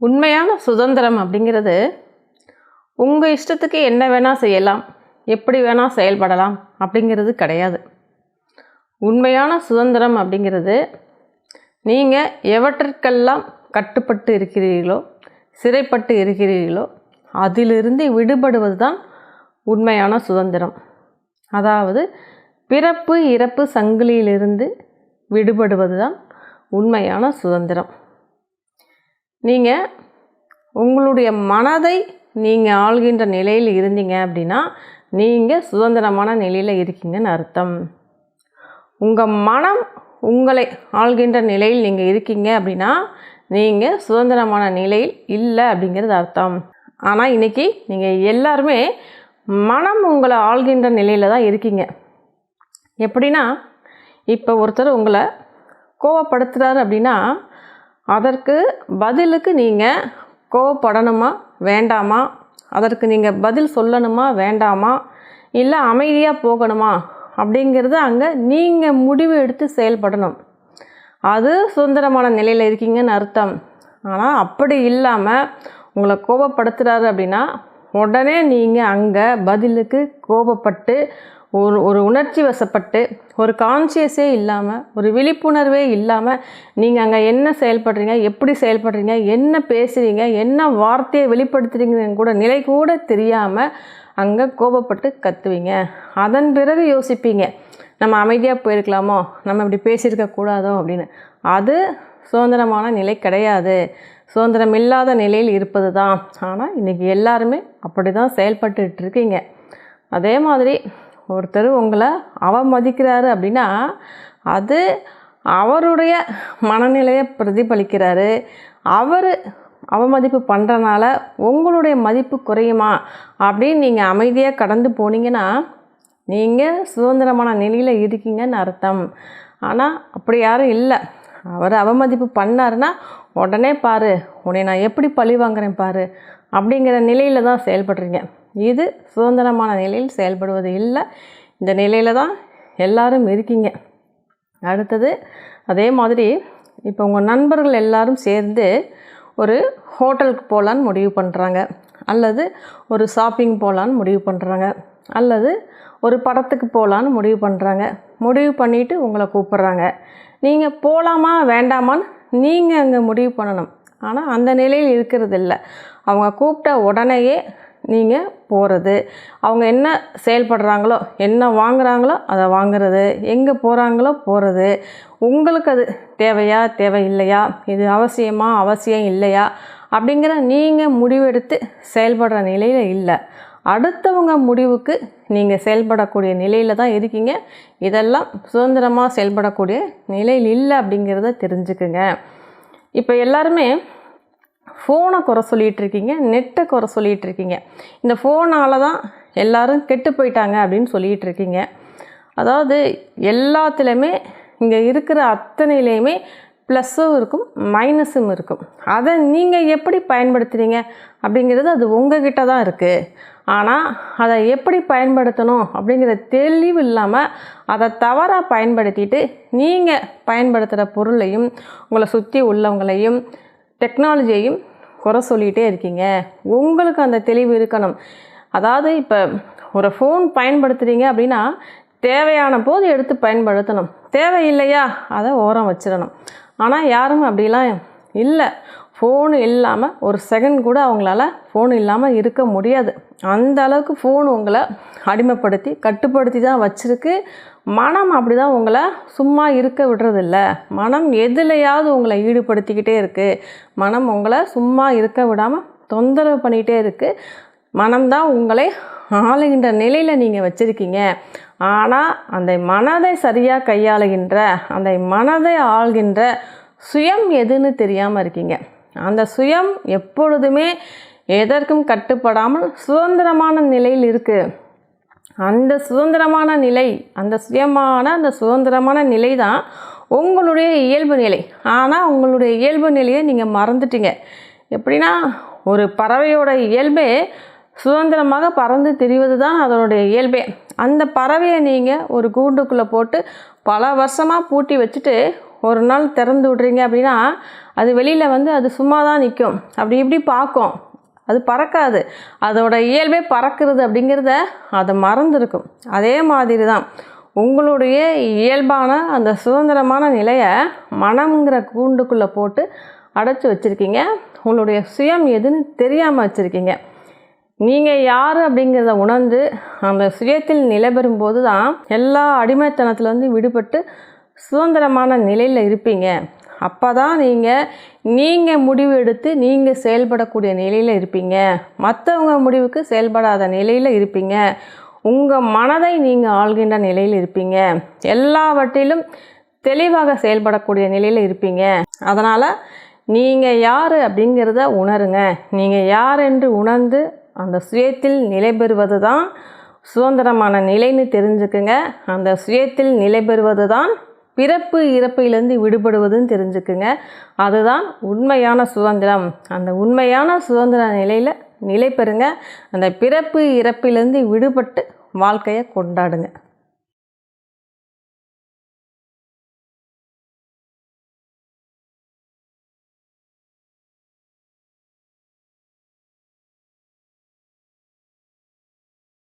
உண்மையான சுதந்திரம் அப்படிங்கிறது உங்கள் இஷ்டத்துக்கு என்ன வேணால் செய்யலாம் எப்படி வேணால் செயல்படலாம் அப்படிங்கிறது கிடையாது. உண்மையான சுதந்திரம் அப்படிங்கிறது நீங்கள் எவற்றிற்கெல்லாம் கட்டுப்பட்டு இருக்கிறீர்களோ சிறைப்பட்டு இருக்கிறீர்களோ அதிலிருந்து விடுபடுவது தான் உண்மையான சுதந்திரம். அதாவது பிறப்பு இறப்பு சங்கிலியிலிருந்து விடுபடுவது தான் உண்மையான சுதந்திரம். நீங்கள் உங்களுடைய மனதை நீங்கள் ஆள்கின்ற நிலையில் இருந்தீங்க அப்படின்னா நீங்கள் சுதந்திரமான நிலையில் இருக்கீங்கன்னு அர்த்தம். உங்கள் மனம் உங்களை ஆள்கின்ற நிலையில் நீங்கள் இருக்கீங்க அப்படின்னா நீங்கள் சுதந்திரமான நிலையில் இல்லை அப்படிங்கிறது அர்த்தம். ஆனால் இன்றைக்கி நீங்கள் எல்லாருமே மனம் உங்களை ஆள்கின்ற நிலையில் தான் இருக்கீங்க. எப்படின்னா இப்போ ஒருத்தர் உங்களை கோவப்படுத்துகிறாரு அப்படின்னா அதற்கு பதிலுக்கு நீங்கள் கோவப்படணுமா வேண்டாமா? அதற்கு நீங்கள் பதில் சொல்லணுமா வேண்டாமா? இல்லை அமைதியாக போகணுமா? அப்படிங்கிறது அங்கே நீங்கள் முடிவு எடுத்து செயல்படணும். அது சுதந்திரமான நிலையில் இருக்கீங்கன்னு அர்த்தம். ஆனால் அப்படி இல்லாமல் உங்களை கோபப்படுத்துகிறாரு அப்படின்னா உடனே நீங்கள் அங்கே பதிலுக்கு கோபப்பட்டு ஒரு ஒரு உணர்ச்சி வசப்பட்டு ஒரு கான்சியஸே இல்லாமல் ஒரு விழிப்புணர்வே இல்லாமல் நீங்கள் அங்கே என்ன செயல்படுறீங்க எப்படி செயல்படுறீங்க என்ன பேசுகிறீங்க என்ன வார்த்தையை வெளிப்படுத்துறீங்கன்னு கூட நிலை கூட தெரியாமல் அங்கே கோபப்பட்டு கத்துவீங்க. அதன் பிறகு யோசிப்பீங்க நம்ம அமைதியாக போயிருக்கலாமோ நம்ம இப்படி பேசியிருக்க கூடாதோ அப்படின்னு. அது சுதந்திரமான நிலை கிடையாது. சுதந்திரம் இல்லாத நிலையில் இருப்பது தான் ஆனால் இன்றைக்கி எல்லாருமே அப்படி தான் செயல்பட்டுட்டு இருக்கீங்க. அதே மாதிரி ஒருத்தர் உங்களை அவமதிக்கிறாரு அப்படின்னா அது அவருடைய மனநிலையை பிரதிபலிக்கிறாரு. அவர் அவமதிப்பு பண்ணுறனால உங்களுடைய மதிப்பு குறையுமா அப்படின்னு நீங்கள் அமைதியாக கடந்து போனீங்கன்னா நீங்கள் சுதந்திரமான நிலையில் இருக்கீங்கன்னு அர்த்தம். ஆனால் அப்படி யாரும் இல்லை. அவர் அவமதிப்பு பண்ணாருன்னா உடனே பாரு உன்னை நான் எப்படி பழி வாங்குறேன் பாரு அப்படிங்கிற நிலையில் தான் செயல்படுறீங்க. இது சுதந்திரமான நிலையில் செயல்படுவது இல்லை. இந்த நிலையில் தான் எல்லாரும் இருக்கீங்க. அடுத்தது அதே மாதிரி இப்போ உங்கள் நண்பர்கள் எல்லாரும் சேர்ந்து ஒரு ஹோட்டலுக்கு போகலான்னு முடிவு பண்ணுறாங்க அல்லது ஒரு ஷாப்பிங் போகலான்னு முடிவு பண்ணுறாங்க அல்லது ஒரு படத்துக்கு போகலான்னு முடிவு பண்ணுறாங்க முடிவு பண்ணிவிட்டு உங்களை கூப்பிட்றாங்க. நீங்கள் போகலாமா வேண்டாமான்னு நீங்கள் அங்கே முடிவு பண்ணணும். ஆனால் அந்த நிலையில் இருக்கிறதில்ல. அவங்க கூப்பிட்ட உடனேயே நீங்கள் போகிறது அவங்க என்ன செயல்படுறாங்களோ என்ன வாங்குகிறாங்களோ அதை வாங்குறது. எங்கே போகிறாங்களோ போகிறது உங்களுக்கு அது தேவையா தேவையில்லையா? இது அவசியமா அவசியம் இல்லையா? அப்படிங்கிற நீங்கள் முடிவெடுத்து செயல்படுற நிலையில் இல்லை. அடுத்தவங்க முடிவுக்கு நீங்கள் செயல்படக்கூடிய நிலையில் தான் இருக்கீங்க. இதெல்லாம் சுதந்திரமாக செயல்படக்கூடிய நிலையில் இல்லை அப்படிங்கிறத தெரிஞ்சுக்குங்க. இப்போ எல்லாருமே ஃபோனை குறை சொல்லிகிட்டு இருக்கீங்க நெட்டை குறை சொல்லிகிட்டு இருக்கீங்க இந்த ஃபோனால் தான் எல்லோரும் கெட்டு போயிட்டாங்க அப்படின்னு சொல்லிகிட்டு இருக்கீங்க அதாவது எல்லாத்துலேயுமே இங்கே இருக்கிற அத்தனையிலையுமே ப்ளஸ்ஸும் இருக்கும் மைனஸும் இருக்கும். அதை நீங்கள் எப்படி பயன்படுத்துகிறீங்க அப்படிங்கிறது அது உங்ககிட்ட தான் இருக்குது ஆனால் அதை எப்படி பயன்படுத்தணும் அப்படிங்கிற தெளிவு இல்லாமல் அதை தவறாக பயன்படுத்திட்டு நீங்கள் பயன்படுத்துகிற பொருளையும் உங்களை சுற்றி உள்ளவங்களையும் டெக்னாலஜியையும் குறை சொல்லிகிட்டே இருக்கீங்க. உங்களுக்கு அந்த தெளிவு இருக்கணும். அதாவது இப்போ ஒரு ஃபோன் பயன்படுத்துகிறீங்க அப்படின்னா தேவையான போது எடுத்து பயன்படுத்தணும். தேவையில்லையா? அதை ஓரம் வச்சிடணும். ஆனால் யாரும் அப்படிலாம் இல்லை. ஃபோனு இல்லாமல் ஒரு செகண்ட் கூட அவங்களால ஃபோன் இல்லாமல் இருக்க முடியாது. அந்த அளவுக்கு ஃபோன் உங்களை அடிமைப்படுத்தி கட்டுப்படுத்தி தான் வச்சுருக்கு. மனம் அப்படி தான் உங்களை சும்மா இருக்க விடுறதில்ல. மனம் எதுலையாவது உங்களை ஈடுபடுத்திக்கிட்டே இருக்குது மனம் உங்களை சும்மா இருக்க விடாமல் தொந்தரவு பண்ணிகிட்டே இருக்குது மனம்தான் உங்களை ஆளுகின்ற நிலையில் நீங்கள் வச்சுருக்கீங்க. ஆனால் அந்த மனதை சரியாக கையாளுகின்ற அந்த மனதை ஆள்கின்ற சுயம் எதுன்னு தெரியாமல் இருக்கீங்க. அந்த சுயம் எப்பொழுதுமே எதற்கும் கட்டுப்படாமல் சுதந்திரமான நிலையில் இருக்குது அந்த சுதந்திரமான நிலை அந்த சுயமான அந்த சுதந்திரமான நிலை தான் உங்களுடைய இயல்பு நிலை. ஆனால் உங்களுடைய இயல்பு நிலையை நீங்கள் மறந்துட்டீங்க. எப்படின்னா ஒரு பறவையோட இயல்பே சுதந்திரமாக பறந்து திரிவது தான் அதனுடைய இயல்பே. அந்த பறவையை நீங்கள் ஒரு கூண்டுக்குள்ளே போட்டு பல வருஷமாக பூட்டி வச்சுட்டு ஒரு நாள் திறந்து விட்றீங்க அப்படின்னா அது வெளியில் வந்து அது சும்மா தான் நிற்கும் அப்படி இப்படி பார்க்கும். அது பறக்காது. அதோட இயல்பே பறக்கிறது அப்படிங்கிறத அதை மறந்துருக்கும். அதே மாதிரி தான் உங்களுடைய இயல்பான அந்த சுதந்திரமான நிலையை மனம்ங்கிற கூண்டுக்குள்ளே போட்டு அடைச்சி வச்சுருக்கீங்க. உங்களுடைய சுயம் எதுன்னு தெரியாமல் வச்சுருக்கீங்க. நீங்கள் யார் அப்படிங்கிறத உணர்ந்து அந்த சுயத்தில் நிலைபெறும் போது தான் எல்லா அடிமைத்தனத்துலேருந்து விடுபட்டு சுதந்திரமான நிலையில் இருப்பீங்க. அப்போ தான் நீங்கள் நீங்கள் முடிவு எடுத்து நீங்கள் செயல்படக்கூடிய நிலையில் இருப்பீங்க. மற்றவங்க முடிவுக்கு செயல்படாத நிலையில் இருப்பீங்க. உங்கள் மனதை நீங்கள் ஆள்கின்ற நிலையில் இருப்பீங்க. எல்லாவற்றிலும் தெளிவாக செயல்படக்கூடிய நிலையில் இருப்பீங்க. அதனால் நீங்கள் யார் அப்படிங்கிறத உணருங்க. நீங்கள் யார் என்று உணர்ந்து அந்த சுயத்தில் நிலை பெறுவது தான் சுதந்திரமான நிலைன்னு தெரிஞ்சுக்குங்க. அந்த சுயத்தில் நிலை பெறுவது தான் பிறப்பு இறப்பையிலேருந்து விடுபடுவதுன்னு தெரிஞ்சுக்குங்க. அதுதான் உண்மையான சுதந்திரம். அந்த உண்மையான சுதந்திர நிலையில் நிலை பெறுங்க. அந்த பிறப்பு இறப்பிலேருந்து விடுபட்டு வாழ்க்கையை கொண்டாடுங்க.